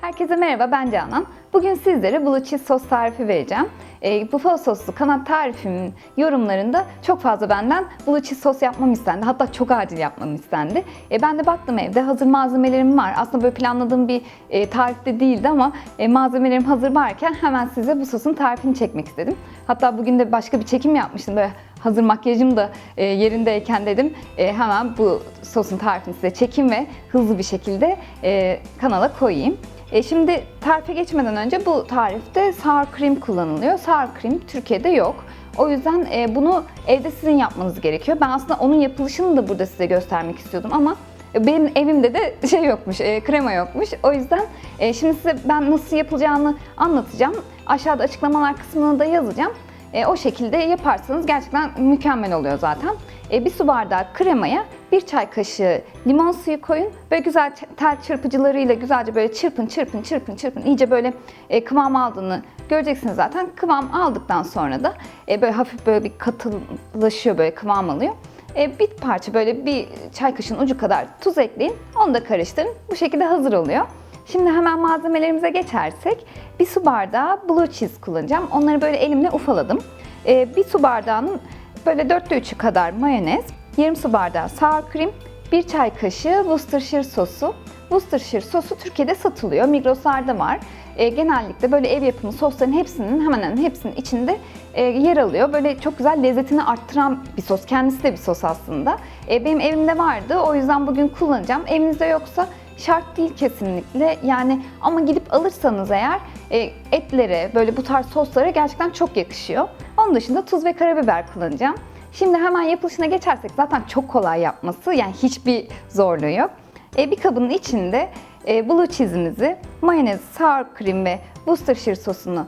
Herkese merhaba, ben Canan. Bugün sizlere blue cheese sos tarifi vereceğim. E, buffalo soslu kanat tarifimin yorumlarında çok fazla benden blue cheese sos yapmam istendi. Hatta çok acil yapmam istendi. E, ben de baktım evde hazır malzemelerim var. Aslında böyle planladığım bir e, tarifte değildi ama e, malzemelerim hazır varken hemen size bu sosun tarifini çekmek istedim. Hatta bugün de başka bir çekim yapmıştım. Böyle hazır makyajım da e, yerindeyken dedim e, hemen bu sosun tarifini size çekeyim ve hızlı bir şekilde e, kanala koyayım. E, şimdi tarife geçmeden önce bu tarifte sour cream kullanılıyor. Sour cream Türkiye'de yok. O yüzden e, bunu evde sizin yapmanız gerekiyor. Ben aslında onun yapılışını da burada size göstermek istiyordum ama benim evimde de şey yokmuş, e, krema yokmuş. O yüzden e, şimdi size ben nasıl yapılacağını anlatacağım. Aşağıda açıklamalar kısmına da yazacağım. E, o şekilde yaparsanız gerçekten mükemmel oluyor zaten. E, bir su bardağı kremaya bir çay kaşığı limon suyu koyun. Böyle güzel tel çırpıcılarıyla güzelce böyle çırpın çırpın çırpın çırpın. İyice böyle e, kıvam aldığını göreceksiniz zaten. Kıvam aldıktan sonra da e, böyle hafif böyle bir katılaşıyor böyle kıvam alıyor. E, bir parça böyle bir çay kaşığının ucu kadar tuz ekleyin. Onu da karıştırın. Bu şekilde hazır oluyor. Şimdi hemen malzemelerimize geçersek bir su bardağı blue cheese kullanacağım. Onları böyle elimle ufaladım. Ee, bir su bardağının böyle dörtte üçü kadar mayonez, yarım su bardağı sour cream, bir çay kaşığı Worcestershire sosu. Worcestershire sosu Türkiye'de satılıyor, Migros'larda var. Ee, genellikle böyle ev yapımı sosların hepsinin hemen hemen hepsinin içinde e, yer alıyor. Böyle çok güzel lezzetini arttıran bir sos. Kendisi de bir sos aslında. E, benim evimde vardı. O yüzden bugün kullanacağım. Evinizde yoksa şart değil kesinlikle. Yani ama gidip alırsanız eğer e, etlere, böyle bu tarz soslara gerçekten çok yakışıyor. Onun dışında tuz ve karabiber kullanacağım. Şimdi hemen yapılışına geçersek zaten çok kolay yapması. Yani hiçbir zorluğu yok. E, bir kabın içinde e, blue cheese'imizi, mayonez, sour cream ve Worcestershire sosunu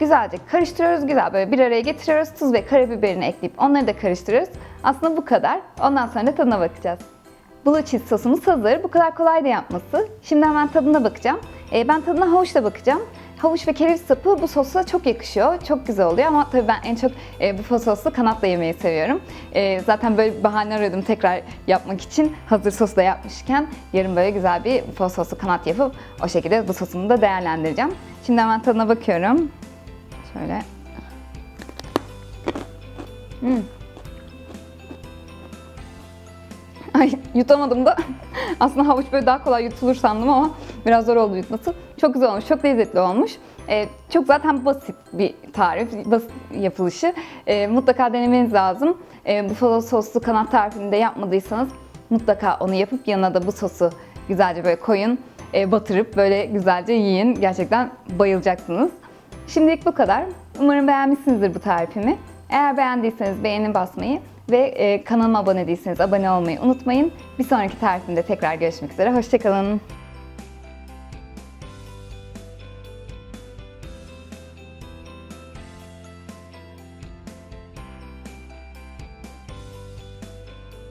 güzelce karıştırıyoruz. Güzel böyle bir araya getiriyoruz. Tuz ve karabiberini ekleyip onları da karıştırıyoruz. Aslında bu kadar. Ondan sonra tadına bakacağız. Cheese sosumuz hazır. Bu kadar kolay da yapması. Şimdi hemen tadına bakacağım. Ee, ben tadına havuçla bakacağım. Havuç ve kereviz sapı bu sosla çok yakışıyor. Çok güzel oluyor ama tabii ben en çok e, bu soslu kanatla yemeyi seviyorum. E, zaten böyle bir bahane arıyordum tekrar yapmak için. Hazır sosla yapmışken yarın böyle güzel bir bu soslu kanat yapıp o şekilde bu sosumu da değerlendireceğim. Şimdi hemen tadına bakıyorum. Şöyle. Hmm. Ay yutamadım da. Aslında havuç böyle daha kolay yutulur sandım ama biraz zor oldu yutması. Çok güzel olmuş, çok lezzetli olmuş. Ee, çok zaten basit bir tarif, basit yapılışı. Ee, mutlaka denemeniz lazım. Ee, buffalo soslu kanat tarifini de yapmadıysanız mutlaka onu yapıp yanına da bu sosu güzelce böyle koyun. Ee, batırıp böyle güzelce yiyin. Gerçekten bayılacaksınız. Şimdilik bu kadar. Umarım beğenmişsinizdir bu tarifimi. Eğer beğendiyseniz beğeni basmayı ve e, kanalıma abone değilseniz abone olmayı unutmayın. Bir sonraki tarifimde tekrar görüşmek üzere. Hoşçakalın.